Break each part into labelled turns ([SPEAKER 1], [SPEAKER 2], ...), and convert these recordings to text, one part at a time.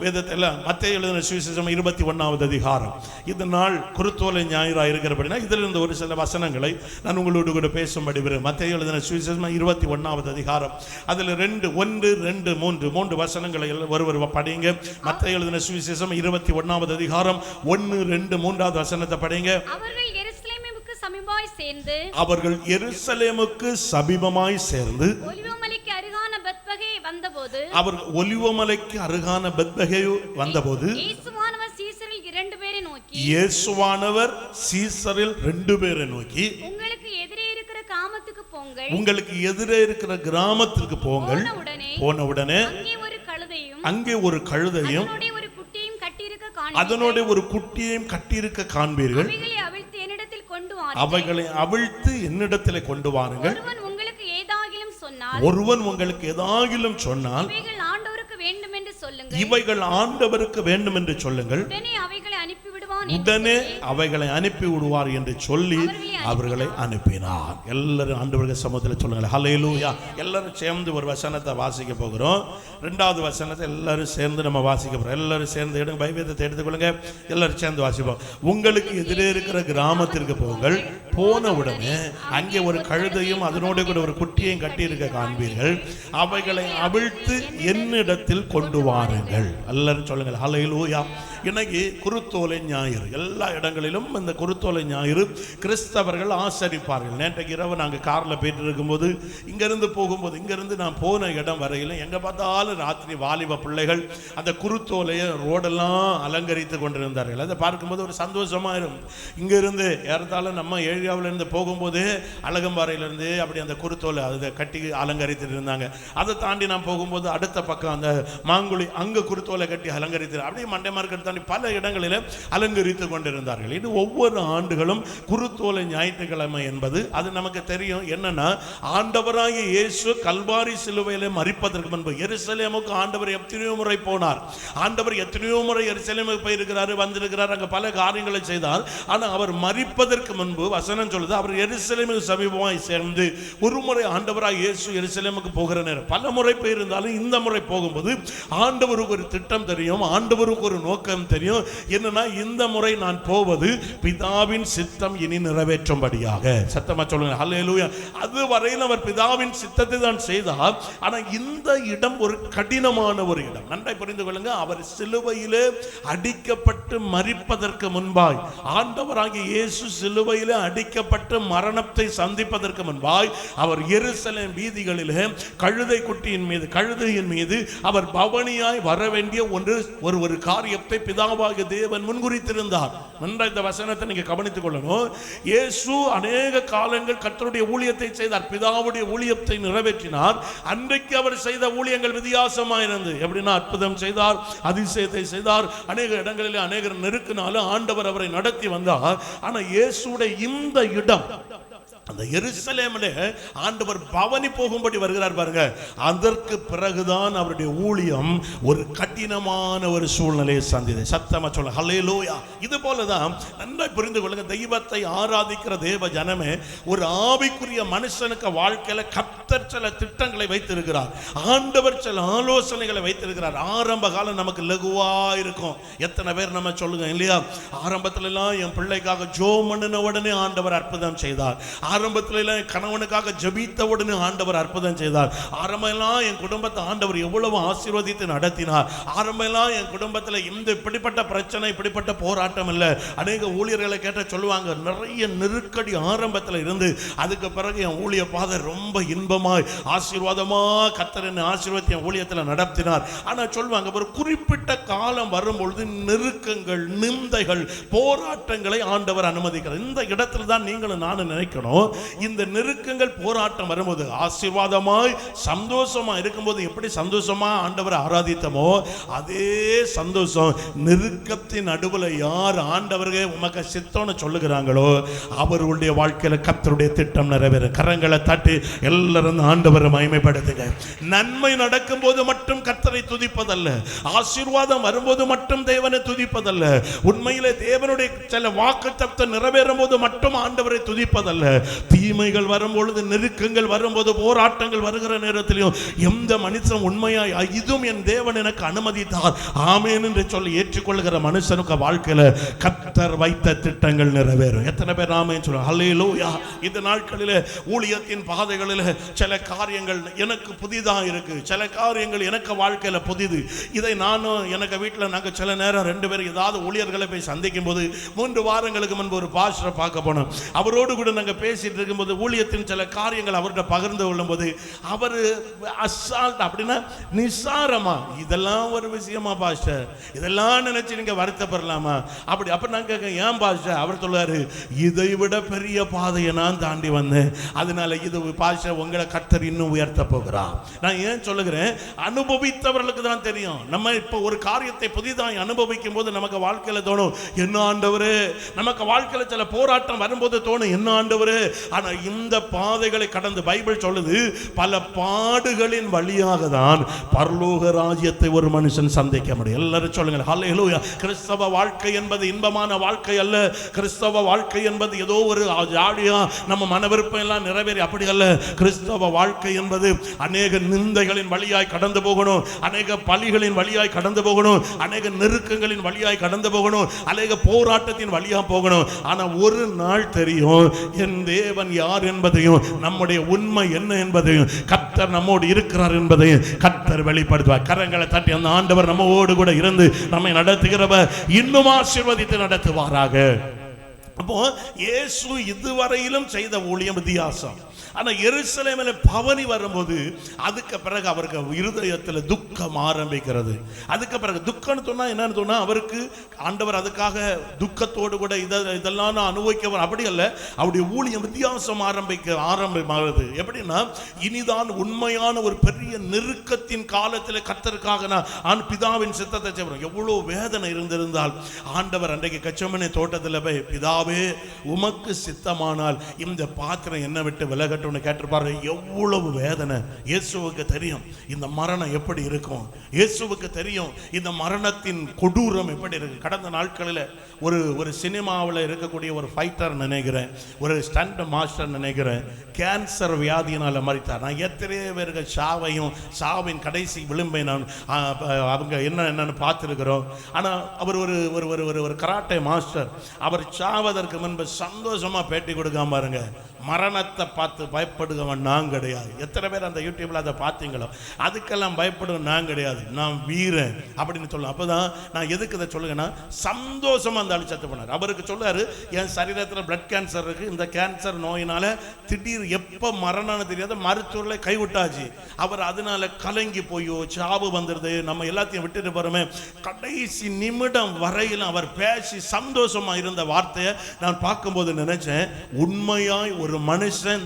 [SPEAKER 1] வேதத்தில் மத்திய எழுதின சுவிசேஷம் இருபத்தி ஒன்றாவது அதிகாரம். இந்த நாள் குருத்தோலை ஞாயிறாக இருக்கிறபடினா இதிலிருந்து ஒரு சில வசனங்களை நான் உங்களோடு கூட பேசும்படி விரும்புகிறேன். மத்திய எழுதின சுவிசேஷம் இருபத்தி ஒன்றாவது அதிகாரம். அதில் ரெண்டு ஒன்று ரெண்டு மூன்று மூன்று வசனங்களை எல்லாம் ஒருவர் படிங்க. மத்திய எழுதின சுவிசேஷம் இருபத்தி ஒன்றாவது அதிகாரம். ஒன்று ரெண்டு மூன்றாவது வசனத்தை படிங்க.
[SPEAKER 2] அவர்கள் எருசலேமுக்கு சமீபமாய் சேர்ந்து வந்தபோது
[SPEAKER 1] அவர் ஒலிவமலைக்கு அருகான பெத்பகே வந்தபோது
[SPEAKER 2] இயேசுவானவர் சீசரில் இரண்டு பேரை நோக்கி
[SPEAKER 1] இயேசுவானவர் சீசரில் ரெண்டு பேரை நோக்கி
[SPEAKER 2] உங்களுக்கு எதிரே இருக்கிற காமத்துக்கு போங்கள்.
[SPEAKER 1] உங்களுக்கு எதிரே இருக்கிற கிராமத்திற்கு போங்கள்.
[SPEAKER 2] போன உடனே அங்கே ஒரு கழுதையும்
[SPEAKER 1] அங்கே ஒரு கழுதையும்
[SPEAKER 2] அதனுடைய ஒரு குட்டியும் கட்டியிருக்க
[SPEAKER 1] அதனோட
[SPEAKER 2] காண்பீர்கள்
[SPEAKER 1] ஒரு குட்டியையும் கட்டியிருக்க காண்பீர்கள்.
[SPEAKER 2] அவைகளை அவிழ்த்து என்னிடத்தில் கொண்டு வாருங்கள்
[SPEAKER 1] அவைகளை அவிழ்த்து என்னிடத்திலே கொண்டு வாருங்கள்
[SPEAKER 2] ஒருவன் உங்களுக்கு ஏதாகிலும் சொன்னால் இவைகள் ஆண்டவருக்கு வேண்டும் என்று சொல்லுங்கள். உடனே அவைகளை அனுப்பி என்று சொல்லி,
[SPEAKER 1] விடுவார் என்று சொல்லி அவர்களை அனுப்பினார். எல்லாரும் ஆண்டு சமூகத்தில் சொல்லுங்கள் ஹலையிலூயா எல்லாரும் சேர்ந்து ஒரு வசனத்தை வாசிக்க போகிறோம். ரெண்டாவது வசனத்தை எல்லாரும் சேர்ந்து நம்ம வாசிக்க போகிறோம் எல்லாரும் சேர்ந்து எடுங்க. பைவேதத்தை எடுத்துக்கொள்ளுங்க. எல்லாரும் சேர்ந்து வாசிப்போம். உங்களுக்கு எதிரே இருக்கிற கிராமத்திற்கு போங்கள். போன உடனே அங்கே ஒரு கழுதையும் அதனோட கூட ஒரு குட்டியையும் கட்டியிருக்க காண்பீர்கள். அவைகளை அவிழ்த்து என்னிடத்தில் கொண்டு வாருங்கள். எல்லாரும் சொல்லுங்கள். ஹலையிலூயா இன்னைக்கு குருத்தோலை ஞாயிறு. எல்லா இடங்களிலும் இந்த குருத்தோலை ஞாயிறு கிறிஸ்தவர்கள் ஆசரிப்பார்கள். நேற்றைக்கு இரவு நாங்கள் காரில் போயிட்டு இருக்கும்போது இங்கேருந்து போகும்போது இங்கேருந்து நான் போன இடம் வரையிலும் எங்கே பார்த்தாலும் ராத்திரி வாலிப பிள்ளைகள் அந்த குருத்தோலையை ரோடெல்லாம் அலங்கரித்து கொண்டிருந்தார்கள். அதை பார்க்கும்போது ஒரு சந்தோஷமாக இருக்கும். இங்கேருந்து ஏறத்தாலும் நம்ம ஏரியாவிலேருந்து போகும்போது அழகம்பாறையிலேருந்து அப்படி அந்த குருத்தோலை அதை கட்டி அலங்கரித்துட்டு இருந்தாங்க. அதை தாண்டி நான் போகும்போது அடுத்த பக்கம் அந்த மாங்குழி அங்கே குருத்தோலை கட்டி அலங்கரித்து அப்படியே மண்டை மார்க்கெட் தாண்டி மாதிரி பல இடங்களில் அலங்கரித்து கொண்டிருந்தார்கள். இது ஒவ்வொரு ஆண்டுகளும் குருத்தோலை ஞாயிற்றுக்கிழமை என்பது. அது நமக்கு தெரியும். என்னன்னா ஆண்டவராகிய இயேசு கல்வாரி சிலுவையிலே மறிப்பதற்கு முன்பு எருசலேமுக்கு ஆண்டவர் எத்தனையோ முறை போனார். ஆண்டவர் எத்தனையோ முறை எருசலேமுக்கு போயிருக்கிறாரு வந்திருக்கிறார் அங்கே பல காரியங்களை செய்தார். ஆனால் அவர் மறிப்பதற்கு முன்பு வசனம் சொல்லுது அவர் எருசலேமுக்கு சமீபமாய் சேர்ந்து ஒரு முறை ஆண்டவராக இயேசு எருசலேமுக்கு போகிற நேரம் பல முறை போயிருந்தாலும் இந்த முறை போகும்போது ஆண்டவருக்கு ஒரு திட்டம் தெரியும் ஆண்டவருக்கு ஒரு நோக்கம் தெரியும். என்னன்னா இந்த முறை நான் போவது பிதாவின் சித்தம் இனி நிறைவேற்றும்படியாக. சத்தமா சொல்லுங்க. ஹalleluya அது வரையில் அவர் பிதாவின் சித்தத்தை தான் செய்தார். ஆனால் இந்த இடம் ஒரு கடினமான ஒரு இடம். நன்றாய் புரிந்து கொள்ளுங்க. அவர் சிலுவையிலே அடிக்கப்பட்டு மறிப்பதற்கு முன்பாய் ஆண்டவராகிய இயேசு சிலுவையிலே அடிக்கப்பட்டு மரணத்தை சந்திப்பதற்கு முன்பாய் அவர் எருசலேம் வீதிகளிலே கழுதை குட்டியின் மீது கழுதையின் மீது அவர் பவனியாய் வர வேண்டிய ஒன்று ஒரு ஒரு காரியத்தை பிதாவாகிய தேவன் முன்குறித்திருந்தார். நன்றாக இந்த வசனத்தை நீங்க கவனித்துக் கொள்ளணும். இயேசு அநேக காலங்கள் கத்தருடைய ஊழியத்தை செய்தார். பிதாவுடைய ஊழியத்தை நிறைவேற்றினார். அன்றைக்கு அவர் செய்த ஊழியங்கள் வித்தியாசமாக இருந்தது. எப்படின்னா அற்புதம் செய்தார் அதிசயத்தை செய்தார். அநேக இடங்களிலே அநேகர் நெருக்கினாலும் ஆண்டவர் அவரை நடத்தி வந்தார். ஆனால் இயேசுடைய இந்த இடம் அந்த எருசலேமிலே ஆண்டவர் பவனி போகும்படி வருகிறார் பாருங்க. அதற்கு பிறகுதான் அவருடைய ஊழியம் ஒரு கடினமான ஒரு சூழ்நிலையை சந்திது சத்தமா சொல்ல லோயா இது போலதான் நன்றாய் புரிந்து கொள்ளுங்க. தெய்வத்தை ஆராதிக்கிற தேவ ஜனமே ஒரு ஆவிக்குரிய மனுஷனுக்கு வாழ்க்கையில கத்தர் சில திட்டங்களை வைத்திருக்கிறார். ஆண்டவர் சில ஆலோசனைகளை வைத்திருக்கிறார். ஆரம்ப காலம் நமக்கு லகுவா இருக்கும். எத்தனை பேர் நம்ம சொல்லுங்க இல்லையா? ஆரம்பத்துல எல்லாம் என் பிள்ளைக்காக ஜோ மண்ணின உடனே ஆண்டவர் அற்புதம் செய்தார். ஆரம்பத்துல எல்லாம் என் கணவனுக்காக ஜபித்த உடனே ஆண்டவர் அற்புதம் செய்தார். ஆரம்பம் எல்லாம் என் குடும்பத்தை ஆண்டவர் எவ்வளவு ஆசீர்வதித்து நடத்தினார். ஆரம்பம் எல்லாம் என் குடும்பத்துல இந்த இப்படிப்பட்ட பிரச்சனை இப்படிப்பட்ட போராட்டம் இல்லை. அநேக ஊழியர்களை கேட்ட சொல்லுவாங்க நிறைய நெருக்கடி ஆரம்பத்துல இருந்து அதுக்கு பிறகு என் ஊழிய பாதை ரொம்ப இன்பம் மூலமாய் ஆசீர்வாதமா கத்தர் என்னை ஆசீர்வதி என் நடத்தினார். ஆனா சொல்லுவாங்க ஒரு குறிப்பிட்ட காலம் வரும்பொழுது நெருக்கங்கள் நிந்தைகள் போராட்டங்களை ஆண்டவர் அனுமதிக்கிறார். இந்த இடத்துல தான் நீங்களும் நானும் நினைக்கணும் இந்த நெருக்கங்கள் போராட்டம் வரும்போது ஆசீர்வாதமாய் சந்தோஷமா இருக்கும்போது எப்படி சந்தோஷமா ஆண்டவரை ஆராதித்தமோ அதே சந்தோஷம் நெருக்கத்தின் நடுவில் யார் ஆண்டவர்கள் உமக்கு சித்தம்னு சொல்லுகிறாங்களோ அவர்களுடைய வாழ்க்கையில கத்தருடைய திட்டம் நிறைவேறும். கரங்களை தட்டி எல்லாரும் எல்லாரும் ஆண்டவரை மகிமைப்படுத்துங்க. நன்மை நடக்கும் போது மட்டும் கர்த்தரை துதிப்பதல்ல. ஆசீர்வாதம் வரும்போது மட்டும் தேவனை துதிப்பதல்ல. உண்மையிலே தேவனுடைய சில வாக்கு நிறைவேறும் போது மட்டும் ஆண்டவரை துதிப்பதல்ல. தீமைகள் வரும்பொழுது நெருக்கங்கள் வரும்போது போராட்டங்கள் வருகிற நேரத்திலையும் எந்த மனுஷன் உண்மையாய் இதுவும் என் தேவன் எனக்கு அனுமதித்தார். ஆமேன் என்று சொல்லி ஏற்றுக்கொள்கிற மனுஷனுக்கு வாழ்க்கையில கத்தர் வைத்த திட்டங்கள் நிறைவேறும். எத்தனை பேர் ஆமேன்னு சொல்லுவாங்க ஹல்லேலூயா இந்த நாட்களில் ஊழியத்தின் பாதைகளில் சில காரியங்கள் எனக்கு புதிதாக இருக்கு. சில காரியங்கள் எனக்கு வாழ்க்கையில புதிது. இதை நானும் எனக்கு வீட்டில் நாங்கள் சில நேரம் ரெண்டு பேரும் ஏதாவது ஊழியர்களை போய் சந்திக்கும் போது மூன்று வாரங்களுக்கு முன்பு ஒரு பாஸ்டரை பார்க்க போனோம். அவரோடு கூட நாங்கள் பேசிட்டு இருக்கும்போது ஊழியத்தின் சில காரியங்கள் அவர்கிட்ட பகிர்ந்து கொள்ளும்போது அவர் அசால்ட் அப்படின்னா நிசாரமா இதெல்லாம் ஒரு விஷயமா பாஸ்டர். இதெல்லாம் நினைச்சு நீங்க வருத்தப்படலாமா? அப்படி அப்ப நான் கேட்க ஏன் பாஸ்டர்? அவர் சொல்லுவாரு இதை விட பெரிய பாதையை நான் தாண்டி வந்தேன். அதனால இது பாஸ்டர் உங்களை கர்த்தர் இன்னும் உயர்த்த போகிறார். நான் ஏன் சொல்லுகிறேன்? அனுபவித்தவர்களுக்கு தான் தெரியும். நம்ம இப்போ ஒரு காரியத்தை புதிதாக அனுபவிக்கும் போது நமக்கு வாழ்க்கையில தோணும் என்ன ஆண்டவரு? நமக்கு வாழ்க்கையில சில போராட்டம் வரும்போது தோணும் என்ன ஆண்டவரு? ஆனா இந்த பாதைகளை கடந்து பைபிள் சொல்லுது பல பாடுகளின் வழியாக தான் பரலோக ராஜ்யத்தை ஒரு மனுஷன் சந்திக்க முடியும். எல்லாரும் சொல்லுங்க ஹalleluya. கிறிஸ்தவ வாழ்க்கை என்பது இன்பமான வாழ்க்கை அல்ல. கிறிஸ்தவ வாழ்க்கை என்பது ஏதோ ஒரு ஜாலியா நம்ம மனவிருப்பம் எல்லாம் நிறைவேறி அப்படி அல்ல. கிறிஸ்தவ வாழ்க்கை என்பது அநேக நிந்தைகளின் வழியாய் கடந்து போகணும் அநேக பலிகளின் வழியாய் கடந்து போகணும் அநேக நெருக்கங்களின் வழியாய் கடந்து போகணும் அநேக போராட்டத்தின் வழியா போகணும். ஆனா ஒரு நாள் தெரியும் என் தேவன் யார் என்பதையும் நம்முடைய உண்மை என்ன என்பதையும் கர்த்தர் நம்மோடு இருக்கிறார் என்பதையும் கர்த்தர் வெளிப்படுத்துவார். கரங்களை தட்டி அந்த ஆண்டவர் நம்மோடு கூட இருந்து நம்மை நடத்துகிறவர் இன்னும் ஆசீர்வதித்து நடத்துவாராக. அப்போ இயேசு இதுவரையிலும் செய்த ஊழியம் வித்தியாசம். ஆனால் எருசலேமில் பவனி வரும்போது அதுக்கு பிறகு அவருக்கு இருதயத்தில் துக்கம் ஆரம்பிக்கிறது. அதுக்கு பிறகு துக்கம்னு சொன்னால் என்னன்னு சொன்னால் அவருக்கு ஆண்டவர் அதுக்காக துக்கத்தோடு கூட இதை இதெல்லாம் நான் அனுபவிக்க அப்படி அல்ல அவருடைய ஊழியம் வித்தியாசம் ஆரம்பிக்க ஆரம்பமாகிறது எப்படின்னா இனிதான் உண்மையான ஒரு பெரிய நெருக்கத்தின் காலத்தில் கத்தருக்காக நான் ஆண் பிதாவின் சித்தத்தை செய்வோம் எவ்வளோ வேதனை இருந்திருந்தால் ஆண்டவர் அன்றைக்கு கச்சமனை தோட்டத்தில் போய் பிதாவே உமக்கு சித்தமானால் இந்த பாத்திரம் என்ன விட்டு விலகட்டும். விலகட்டும்னு கேட்டிருப்பாரு எவ்வளவு வேதனை. இயேசுவுக்கு தெரியும் இந்த மரணம் எப்படி இருக்கும். இயேசுவுக்கு தெரியும் இந்த மரணத்தின் கொடூரம் எப்படி இருக்கு. கடந்த நாட்களில் ஒரு ஒரு சினிமாவில் இருக்கக்கூடிய ஒரு ஃபைட்டர் நினைக்கிறேன். ஒரு ஸ்டண்ட் மாஸ்டர் நினைக்கிறேன். கேன்சர் வியாதியினால் மறித்தார் நான் எத்தனையோ பேருக்கு சாவையும் சாவின் கடைசி விளிம்பை நான் அவங்க என்ன என்னன்னு பார்த்துருக்குறோம். ஆனால் அவர் ஒரு ஒரு ஒரு ஒரு ஒரு கராட்டை மாஸ்டர் அவர் சாவதற்கு முன்பு சந்தோஷமா பேட்டி கொடுக்காம பாருங்க. மரணத்தை பார்த்து பயப்படுகவன் நான் கிடையாது. எத்தனை பேர் அந்த யூடியூப்ல அதை பார்த்தீங்களோ அதுக்கெல்லாம் பயப்படுவன் நான் கிடையாது. நான் வீரன் அப்படின்னு சொல்லுவேன் அப்பதான் நான் எதுக்கு இதை சொல்லுங்கன்னா சந்தோஷமா அந்த ஆளு செத்து போனார். அவருக்கு சொல்லார் என் சரீரத்தில் பிளட் கேன்சர் இருக்கு. இந்த கேன்சர் நோயினால திடீர் எப்போ மரணம்னு தெரியாத மருத்துவரில் கைவிட்டாச்சு. அவர் அதனால கலங்கி போயோ சாவு வந்துடுது நம்ம எல்லாத்தையும் விட்டுட்டு போறோமே. கடைசி நிமிடம் வரையில் அவர் பேசி சந்தோஷமா இருந்த வார்த்தையை நான் பார்க்கும்போது நினைச்சேன் உண்மையாய் ஒரு மனுஷன்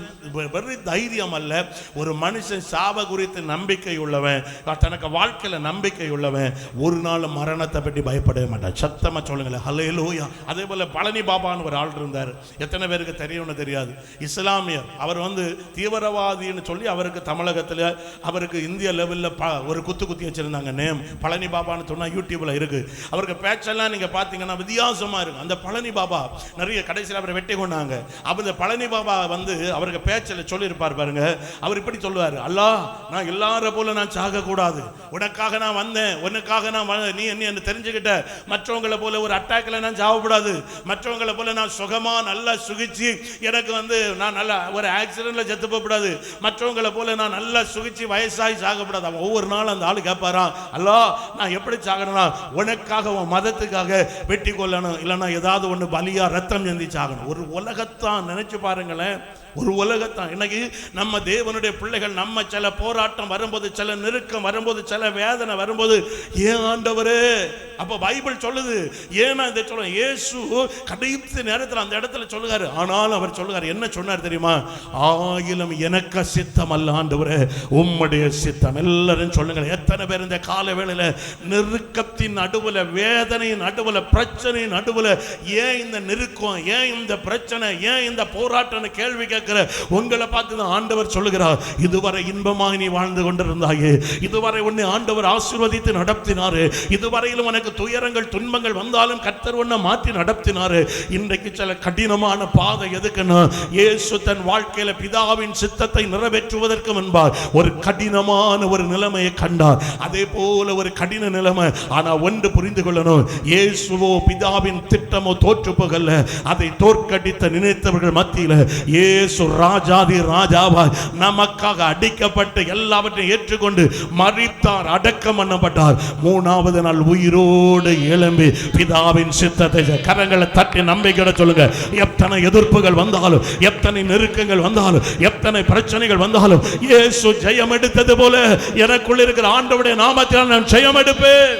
[SPEAKER 1] வெறும் தைரியம் அல்ல. ஒரு மனுஷன் சாவ குறித்து நம்பிக்கை உள்ளவன் தனக்கு வாழ்க்கையில் நம்பிக்கை உள்ளவன் ஒரு நாள் மரணத்தை பற்றி பயப்படவே மாட்டான். சத்தமாக சொல்லுங்களேன். ஹல்லேலூயா அதே போல் பழனி பாபான்னு ஒரு ஆள் இருந்தார். எத்தனை பேருக்கு தெரியும்னு தெரியாது. இஸ்லாமியர். அவர் வந்து தீவிரவாதின்னு சொல்லி அவருக்கு தமிழகத்தில் அவருக்கு இந்திய லெவலில் ப ஒரு குத்து குத்தி வச்சுருந்தாங்க நேம் பழனி பாபான்னு சொன்னால் யூடியூப்பில் இருக்குது அவருக்கு பேச்செல்லாம் நீங்கள் பார்த்தீங்கன்னா வித்தியாசமாக இருக்கும் அந்த பழனி பாபா நிறைய கடைசியில் அவரை வெட்டி கொண்டாங்க. அப்போ இந்த பழனி பாபா வந்து அவருக்கு பேச்சில் சொல்லியிருப்பார் பாருங்க. அவர் இப்படி சொல்லுவார் அல்லாஹ் நான் எல்லார போல நான் சாகக்கூடாது. உனக்காக நான் வந்தேன் உனக்காக நான் நீ என்ன என்ன தெரிஞ்சுக்கிட்ட? மற்றவங்களை போல ஒரு அட்டாக்ல நான் சாகக்கூடாது. மற்றவங்களை போல நான் சுகமா நல்லா சுகிச்சு எனக்கு வந்து நான் நல்லா ஒரு ஆக்சிடென்ட்ல செத்து போகக்கூடாது. மற்றவங்களை போல நான் நல்லா சுகிச்சு வயசாகி சாகக்கூடாது. அவன் ஒவ்வொரு நாளும் அந்த ஆள் கேட்பாரான் அல்லா நான் எப்படி சாகணும்னா உனக்காக உன் மதத்துக்காக வெட்டி கொள்ளணும் இல்லைன்னா ஏதாவது ஒன்று பலியா ரத்தம் செஞ்சு சாகணும். ஒரு உலகத்தான் நினைச்சு பாருங்களேன் ஒரு உலகத்தான். இன்னைக்கு நம்ம தேவனுடைய பிள்ளைகள் நம்ம சில போராட்டம் வரும்போது சில நெருக்கம் வரும்போது சில வேதனை வரும்போது ஏன் ஆண்டவரே? அப்போ பைபிள் சொல்லுது. ஏன்னா இதை சொல்ல இயேசு கடைசி நேரத்தில் அந்த இடத்துல சொல்லுகாரு. ஆனாலும் அவர் சொல்லுகாரு என்ன சொன்னார் தெரியுமா? ஆயிலும் எனக்கு சித்தம் அல்ல ஆண்டவரே. உம்முடைய சித்தம். எல்லாரும் சொல்லுங்க எத்தனை பேர் இந்த கால வேளையில் நெருக்கத்தின் நடுவில் வேதனையின் நடுவில் பிரச்சனையின் நடுவில் ஏன் இந்த நெருக்கம்? ஏன் இந்த பிரச்சனை? ஏன் இந்த போராட்டம்னு கேள்வி கேட்க கேட்கிற உங்களை பார்த்து தான் ஆண்டவர் சொல்லுகிறார் இதுவரை இன்பமாக நீ வாழ்ந்து கொண்டிருந்தாயே இதுவரை உன்னை ஆண்டவர் ஆசீர்வதித்து நடத்தினாரு இதுவரையிலும் உனக்கு துயரங்கள் துன்பங்கள் வந்தாலும் கத்தர் உன்னை மாற்றி நடத்தினாரு. இன்றைக்கு சில கடினமான பாதை எதுக்குன்னா இயேசு தன் வாழ்க்கையில பிதாவின் சித்தத்தை நிறைவேற்றுவதற்கு முன்பார் ஒரு கடினமான ஒரு நிலைமையை கண்டார். அதே போல ஒரு கடின நிலைமை ஆனா ஒன்று புரிந்து கொள்ளணும் இயேசுவோ பிதாவின் திட்டமோ தோற்று போகல அதை தோற்கடித்த நினைத்தவர்கள் மத்தியில இயேசு ராஜாதி ராஜாவாய் நமக்காக அடிக்கப்பட்டு எல்லாவற்றையும் ஏற்றுக்கொண்டு மறித்தார் அடக்கம் பண்ணப்பட்டார். மூணாவது நாள் உயிரோடு எழும்பி பிதாவின் சித்தத்தை கரங்களை தட்டி நம்பிக்கை சொல்லுங்க. எத்தனை எதிர்ப்புகள் வந்தாலும் எத்தனை நெருக்கங்கள் வந்தாலும் எத்தனை பிரச்சனைகள் வந்தாலும் இயேசு ஜெயம் எடுத்தது போல எனக்குள்ள இருக்கிற ஆண்டவுடைய நாமத்தினால் நான் ஜெயம் எடுப்பேன்.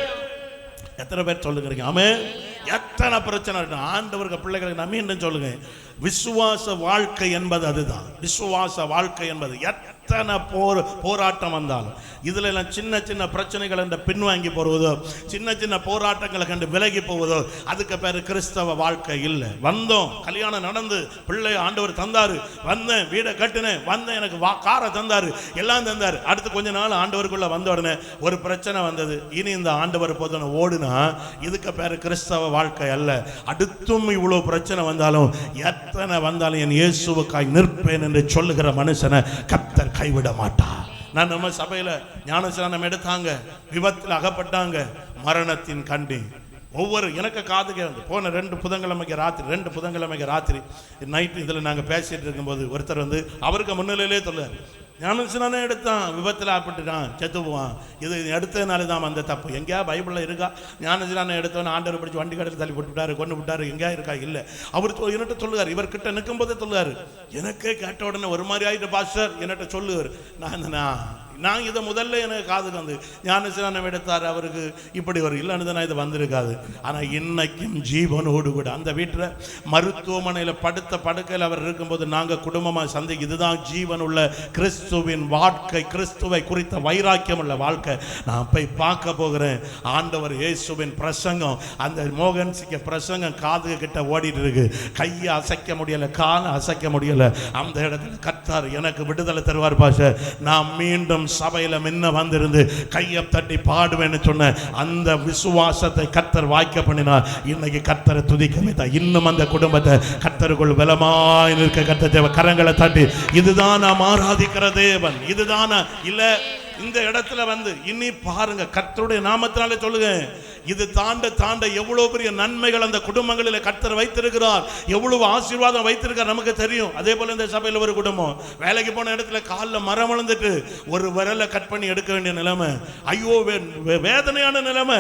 [SPEAKER 1] எத்தனை பேர் சொல்லுங்க ஆமே எத்தனை பிரச்சனை இருக்கு? ஆண்டவருக்கு பிள்ளைகளுக்கு நம்பின்னு சொல்லுங்க. விசுவாச வாழ்க்கை என்பது அதுதான். விசுவாச வாழ்க்கை என்பது எத்தனை போர் போராட்டம் வந்தாலும். இதில் எல்லாம் சின்ன சின்ன பிரச்சனைகள் என்ற பின்வாங்கி போவதோ சின்ன சின்ன போராட்டங்களை கண்டு விலகி போவதோ அதுக்கு பேர் கிறிஸ்தவ வாழ்க்கை இல்லை. வந்தோம் கல்யாணம் நடந்து பிள்ளை ஆண்டவர் தந்தாரு. வந்தேன் வீடை கட்டினேன் வந்தேன் எனக்கு வா காரை தந்தாரு எல்லாம் தந்தார். அடுத்து கொஞ்ச நாள் ஆண்டவருக்குள்ள வந்த உடனே ஒரு பிரச்சனை வந்தது. இனி இந்த ஆண்டவர் போதுன ஓடுனா இதுக்கு பேர் கிறிஸ்தவ வாழ்க்கை அல்ல. அடுத்தும் இவ்வளோ பிரச்சனை வந்தாலும் எத்தனை வந்தாலும் என் இயேசுவுக்காய் நிற்பேன் என்று சொல்லுகிற மனுஷனை கத்தர் கைவிட மாட்டார் நான் நம்ம சபையில ஞானஸ்நானம் எடுத்தாங்க விபத்தில் அகப்பட்டாங்க மரணத்தின் கண்டி ஒவ்வொரு எனக்கு காது கேந்து போன ரெண்டு புதன்கிழமைக்கு ராத்திரி ரெண்டு புதன்கிழமைக்கு ராத்திரி நைட்டு இதில் நாங்கள் பேசிட்டு இருக்கும்போது ஒருத்தர் வந்து அவருக்கு முன்னிலையிலே சொல்லுவார் ஞானஸ்நானே எடுத்தான் விபத்தில் ஆப்பிட்டுட்டான் செத்து போவான் இது எடுத்ததுனால தான் அந்த தப்பு. எங்கேயா பைபிளில் இருக்கா? ஞானஸ்நானம் எடுத்தவன் ஆண்டவர் பிடிச்சி வண்டி கடையில் தள்ளி போட்டு விட்டாரு கொண்டு விட்டாரு எங்கேயா இருக்கா? இல்லை. அவர் என்னட்ட சொல்லுவார் இவர் கிட்ட நிற்கும் போதே சொல்லுவார் எனக்கே கேட்ட உடனே ஒரு மாதிரி ஆகிட்டு பாஸ்டர் என்னட்ட சொல்லுவார். நான் நான் நான் இதை முதல்ல எனக்கு காதுக்கு வந்து ஞானஸ்நானம் எடுத்தார் அவருக்கு. இப்படி ஒரு இல்லைன்னு நான் இது வந்திருக்காது. ஆனால் இன்னைக்கும் ஜீவனோடு கூட அந்த வீட்டில் மருத்துவமனையில் படுத்த படுக்கையில் அவர் இருக்கும்போது நாங்கள் குடும்பமாக சந்தி இதுதான் ஜீவன் உள்ள கிறிஸ்துவின் வாழ்க்கை கிறிஸ்துவை குறித்த வைராக்கியம் உள்ள வாழ்க்கை. நான் போய் பார்க்க போகிறேன். ஆண்டவர் இயேசுவின் பிரசங்கம் அந்த மோகன் சிக்க பிரசங்கம் காது கிட்ட ஓடிட்டு இருக்கு. கையை அசைக்க முடியல காலை அசைக்க முடியல. அந்த இடத்துல கத்தார் எனக்கு விடுதலை தருவார் பாஷ. நான் மீண்டும் சபையில் முன்ன வந்திருந்து கையை தட்டி பாடுவேன்னு சொன்ன அந்த விசுவாசத்தை கத்தர் வாய்க்க பண்ணினா இன்னைக்கு கத்தரை துதிக்கவே தான் இன்னும் அந்த குடும்பத்தை கத்தருக்குள் பலமாய் நிற்க கத்த தேவ கரங்களை தட்டி இதுதான் நாம் ஆராதிக்கிற தேவன்? இதுதான்? இல்லை இந்த இடத்துல வந்து இனி பாருங்க கர்த்தருடைய நாமத்தினாலே சொல்லுங்க இது தாண்ட தாண்ட எவ்வளவு பெரிய நன்மைகள் அந்த குடும்பங்களில் கர்த்தர் வைத்திருக்கிறார் எவ்வளவு ஆசீர்வாதம் வைத்திருக்கார் நமக்கு தெரியும். அதே போல இந்த சபையில் ஒரு குடும்பம் வேலைக்கு போன இடத்துல காலில் மரம் வளர்ந்துட்டு ஒரு விரலை கட் பண்ணி எடுக்க வேண்டிய நிலைமை. ஐயோ வே- வேதனையான நிலைமை.